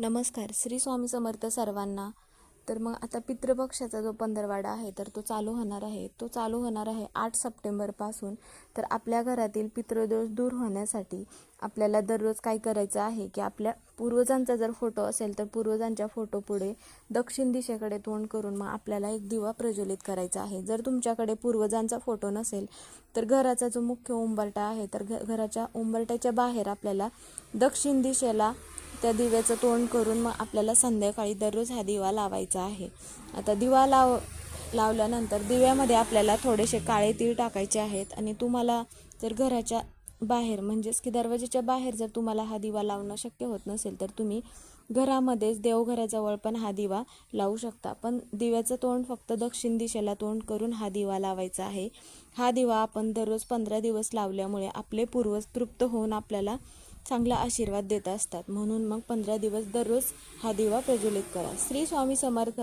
नमस्कार श्री स्वामी समर्थ सर्वांना. तर मग आता पितृपक्षाचा जो पंधरवाडा आहे तर तो चालू होणार आहे. तो चालू होणार आहे आठ सप्टेंबरपासून. तर आपल्या घरातील पितृदोष दूर होण्यासाठी आपल्याला दररोज काय करायचं आहे की आपल्या पूर्वजांचा जर फोटो असेल तर पूर्वजांच्या फोटो पुढे दक्षिण दिशेकडे तोंड करून मग आपल्याला एक दिवा प्रज्वलित करायचा आहे. जर तुमच्याकडे पूर्वजांचा फोटो नसेल तर घराचा जो मुख्य उंबरटा आहे तर घ घराच्या उंबरट्याच्या बाहेर आपल्याला दक्षिण दिशेला त्या दिव्याचं तोंड करून मग आपल्याला संध्याकाळी दररोज हा दिवा लावायचा आहे. आता दिवा लाव लावल्यानंतर दिव्यामध्ये आपल्याला थोडेसे काळे तीळ टाकायचे आहेत आणि तुम्हाला जर घराच्या बाहेर म्हणजेच की दरवाजेच्या बाहेर जर तुम्हाला हा दिवा लावणं शक्य होत नसेल तर तुम्ही घरामध्येच देवघराजवळ पण हा दिवा लावू शकता. पण दिव्याचं तोंड फक्त दक्षिण दिशेला तोंड करून हा दिवा लावायचा आहे. हा दिवा आपण दररोज पंधरा दिवस लावल्यामुळे आपले पूर्वज तृप्त होऊन आपल्याला चांगला आशीर्वाद देत असतात. म्हणून मग पंधरा दिवस दररोज हा दिवा प्रज्वलित करा. श्री स्वामी समर्थ.